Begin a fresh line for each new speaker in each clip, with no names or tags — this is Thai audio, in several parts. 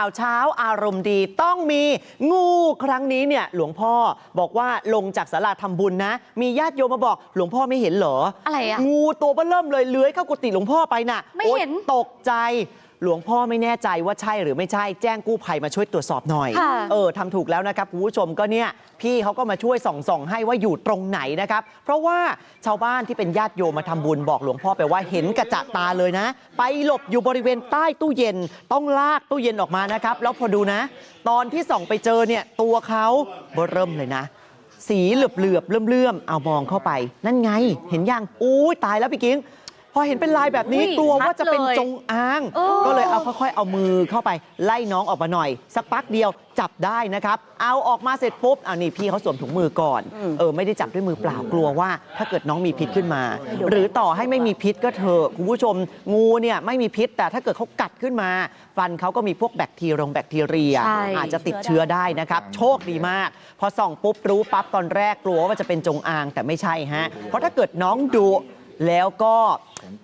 ข่าวเช้าอารมณ์ดีต้องมีงูครั้งนี้เนี่ยหลวงพ่อบอกว่าลงจากศาลาทำบุญนะ มีญาติโยมมาบอกหลวงพ่อไม่เห็นเหรอ
อะไรอะ
งูตัวเบ้อเริ่มเลยเลื้อยเข้ากุฏิหลวงพ่อไปน่ะ
ไม่เห็น
โอ๊ยตกใจ หลวงพ่อไม่แน่ใจว่าใช่หรือไม่ใช่แจ้งกู้ภัยมาช่วยตรวจสอบหน่อย
ค่ะ
เออทำถูกแล้วนะครับคุณผู้ชมก็เนี่ยพี่เขาก็มาช่วยส่องส่องๆให้ว่าอยู่ตรงไหนนะครับ เพราะว่าชาวบ้านที่เป็นญาติโยมมาทำบุญบอกหลวงพ่อไปว่าเห็นกระจะตาเลยนะ ไปหลบอยู่บริเวณใต้ตู้เย็น ต้องลากตู้เย็นออกมานะครับ แล้วพอดูนะ ตอนที่ส่องไปเจอเนี่ยตัวเขาเบอเริ่มเลยนะ สีเหลือบเหลือบๆเลื่อมๆเอามองเข้าไป นั่นไง เห็นยังอุ้ยตายแล้วพี่กิ้ง พอเห็นเป็นลายแบบนี้
อุ้ย
กลัวว่าจะเป็น
ชัดเลย
จงอาง
เออ
ก็เลยเอาค่อยๆ เอามือเข้าไปไล่น้องออกมาหน่อย สักพักเดียวจับได้นะครับ เอาออกมาเสร็จปุ๊บอ่านี่พี่เขาสวมถุงมือก่อน เออไม่ได้จับด้วยมือเปล่ากลัวว่า ถ้าเกิดน้องมีพิษขึ้นมา หรือต่อให้ไม่มีพิษก็เถอะคุณผู้ชม งูเนี่ยไม่มีพิษ แต่ถ้าเกิดเขากัดขึ้นมา ฟันเขาก็มีพวกแบคทีรงแบคทีเรีย
ใช่
อาจจะติดเชื้อได้นะครับ โชคดีมาก พอส่องปุ๊บรู้ปั๊บตอนแรกกลัวว่าจะเป็นจงอางแต่ไม่ใช่ฮะ เพราะถ้าเกิดน้องดุแล้วก็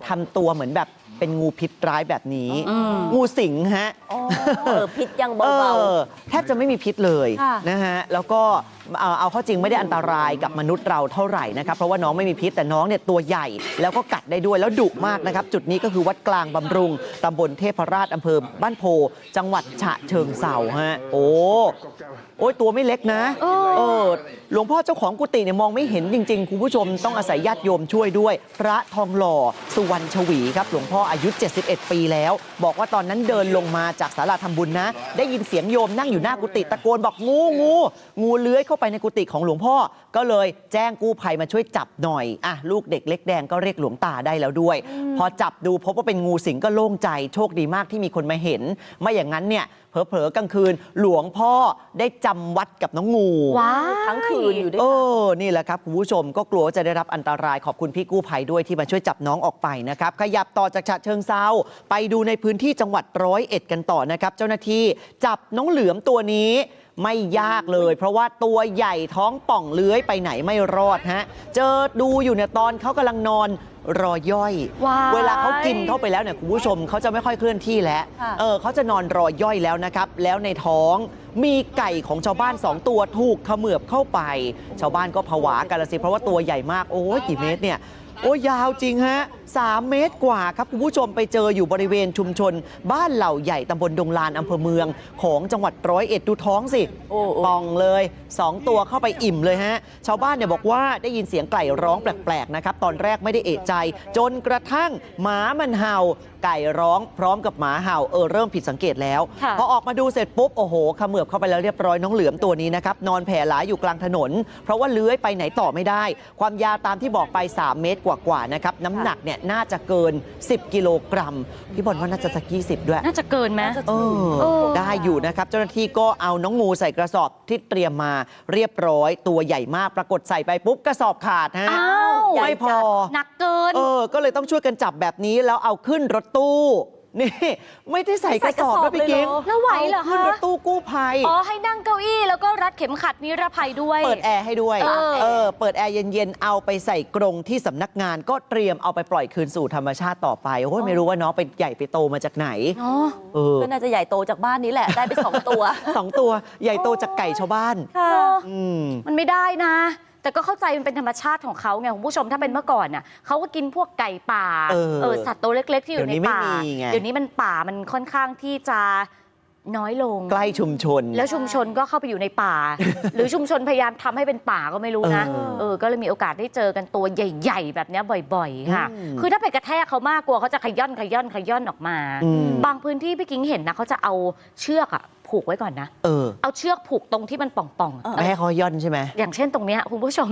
ทำตัวเหมือนแบบเป็นงูพิษร้ายแบบนี้
อืม
งูสิงฮะ
อ๋อเออพิษยัง
เอ
เบา
อแทบจะไม่มีพิษเลย
ค่ะ
นะฮะ แล้วก็เอาเอาเข้าจริงไม่ได้อันตรายกับมนุษย์เราเท่าไหร่นะครับเพราะว่าน้องไม่มีพิษแต่น้องเนี่ยตัวใหญ่ แล้วก็กัดได้ด้วยแล้วดุมากนะครับ จุดนี้ก็คือวัดกลางบำรุงตำบลเทพราชอำเภอบ้านโพ จังหวัดฉะเชิงเซาฮะโอ้โอ้ยตัวไม่เล็กนะ
เออ
เออหลวงพ่อเจ้าของกุฏิเนี่ยมองไม่เห็นจริงๆคุณผู้ชมต้องอาศัยญาติโยมช่วยด้วย พระทองหล่อสุวรรณชวีครับหลวงพ่ออายุ 71 ปีแล้ว บอกว่าตอนนั้นเดินลงมาจากศาลาทำบุญนะ ได้ยินเสียงโยมนั่งอยู่หน้ากุฏิตะโกนบอกงูงูงูเลื้อยเข้าไปในกุฏิของหลวงพ่อ ก็เลยแจ้งกู้ภัยมาช่วยจับหน่อยอะลูกเด็กเล็กแดงก็เรียกหลวงตาได้แล้วด้วย พอจับดูพบว่าเป็นงูสิงก็โล่งใจโชคดีมากที่มีคนมาเห็น ไม่อย่างนั้นเนี่ยเผลอๆกลางคืน หลวงพ่อได้จำวัดกับน้องงู
ว้า
ๆทั้งคืนอยู่ด้วย
เอ
กัน
อนี่แหละครับคุณผู้ชมก็กลัวว่าจะได้รับอันตรายขอบคุณพี่กู้ภัยด้วยที่มาช่วยจับน้องออกไปนะครับขยับต่อจากฉะเชิงเซาไปดูในพื้นที่จังหวัดร้อยเอ็ดกันต่อนะครับ เจ้าหน้าที่จับน้องเหลือมตัวนี้ ไม่ยากเลย เพราะว่าตัวใหญ่ท้องป่องเลื้อยไปไหนไม่รอดฮะ เจอดูอยู่เนี่ยตอนเขากำลังนอนรอย่อย
ว้าย
เวลาเขากินเข้าไปแล้วเนี่ยคุณผู้ชมเขาจะไม่ค่อยเคลื่อนที่แล้ว
ค่ะ
เออเขาจะนอนรอย่อยแล้วนะครับ แล้วในท้องมีไก่ของชาวบ้าน2ตัวถูกเขมือบเข้าไป ชาวบ้านก็ผวากันละสิเพราะว่าตัวใหญ่มากโอ้ยกี่เมตรเนี่ย โอ้ยยาวจริงฮะ3เมตรกว่าครับคุณผู้ชมไปเจออยู่บริเวณชุมชน บ้านเหล่าใหญ่ตำบลดงลานอำเภอเมือง ของจังหวัดร้อยเอ็ดดูท้องสิ
โอ้โอ้
ปองเลย 2 ตัวเข้าไปอิ่มเลยฮะ ชาวบ้านเนี่ยบอกว่าได้ยินเสียงไก่ร้องแปลกๆนะครับ ตอนแรกไม่ได้เอะใจ จนกระทั่งหมามันเห่า ไก่ร้องพร้อมกับหมาเห่าเออเริ่มผิดสังเกตแล้ว
ค่ะ
พอออกมาดูเสร็จปุ๊บโอ้โหเขมือบเข้าไปแล้วเรียบร้อยน้องเหลือมตัวนี้นะครับนอนแผ่หลายอยู่กลางถนน เพราะว่าเลื้อยไปไหนต่อไม่ได้ ความยาวตามที่บอกไป 3 เมตรกว่าๆนะครับน้ำหนักเนี่ยน่าจะเกิน 10 กิโลกรัม พี่บอลว่าน่าจะสักยี่สิบด้วย
น่าจะเกินไหม
น่าจะ
เออ
เออ
ได้อยู่นะครับ เจ้าหน้าที่ก็เอาน้องงูใส่กระสอบที่เตรียมมาเรียบร้อย ตัวใหญ่มากปรากฏใส่ไปปุ๊บกระสอบขาดฮะ
อ้าว
ไม่พอ
หนักเกิน
เออ ก็เลยต้องช่วยกันจับแบบนี้แล้วเอาขึ้นรถตู้ นี่ ไม่ได้ใส่กระสอบนะพี่กิ๊ก
ใส่กระสอบเลยเหรอ
แล้วไหวเหรอา
ขึ้น
คะ
รถตู้กู้ภัย
อ๋อ ให้นั่งเก้าอี้แล้วก็รัดเข็มขัดนิรภัยด้วย
เปิดแอร์ให้ด้วย
เออ
เออ เปิดแอร์เย็น ๆ เอาไปใส่กรงที่สำนักงานก็เตรียมเอาไปปล่อยคืนสู่ธรรมชาติต่อไป โอ้ยไม่รู้ว่าน้องไปใหญ่ไปโตมาจากไหน
เนาะ
เออ
ก็น่าจะใหญ่โตจากบ้านนี้แหละ ได้ไปสองตัว
สองตัวใหญ่โตจากไก่ชาวบ้าน
ค่ะ
อืม
มันไม่ได้นะ แต่ก็เข้าใจมันเป็นธรรมชาติของเขาไงคุณผู้ชมถ้าเป็นเมื่อก่อนน่ะเขาก็กินพวกไก่ป่า
เออ
สัตว์ตัวเล็ก ๆ ที่อยู่ใน
เดี๋ยวนี้ไม่
ป่า
มีไง
เดี๋ยวนี้มันป่ามันค่อนข้างที่จะน้อยลง
ใกล้ชุมชน
แล้วชุมชนก็เข้าไปอยู่ในป่า หรือชุมชนพยายามทำให้เป็นป่าก็ไม่รู้นะ
เออ
เออก็เลยมีโอกาสได้เจอกันตัวใหญ่ ๆ แบบเนี้ยบ่อย ๆ ค่ะ
อืม
คือถ้าไปกระแทกเขามากกลัวเขาจะขย่อนขย่อนขย่อนออกมา
อืม
บางพื้นที่พี่กิ้งเห็นนะเขาจะเอาเชือกอะ ผูกไว้ก่อนนะ
เออ
เอาเชือกผูกตรงที่มันป่องๆ
เออ
อะ
ไม่ให้เขาย่อนใช่ไหม
อย่างเช่นตรงเนี้ยคุณผู้ชม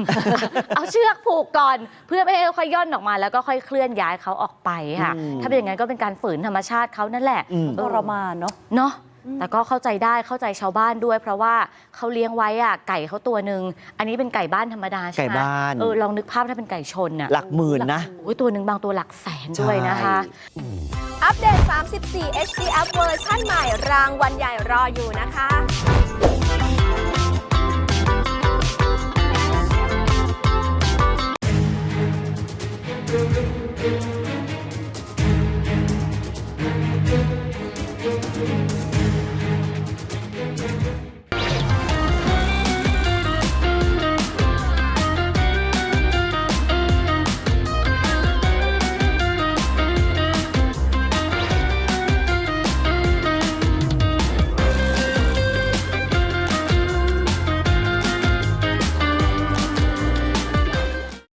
เอาเชือกผูกก่อน เพื่อไม่ให้เขาค่อยย่อนออกมา แล้วก็ค่อยเคลื่อนย้ายเขาออกไปค่ะ
อืม
ถ้าเป็นอย่างนั้นก็เป็นการฝืนธรรมชาติเขานั่นแหละ
อืม
ทรมานเนาะ
เนาะ แต่ก็เข้าใจได้เข้าใจชาวบ้านด้วย เพราะว่าเขาเลี้ยงไว้อะไก่เขาตัวหนึ่งอันนี้เป็นไก่บ้านธรรมดาใช่ไหม
ไก่บ้าน
เออลองนึกภาพถ้าเป็นไก่ชนน่ะ
หลักหมื่นนะ
โอ้ยตัวหนึ่งบางตัวหลักแสนด้วยนะคะ
อัปเดต 34 HD Up เวอร์ชันใหม่รางวัลใหญ่รออยู่นะคะ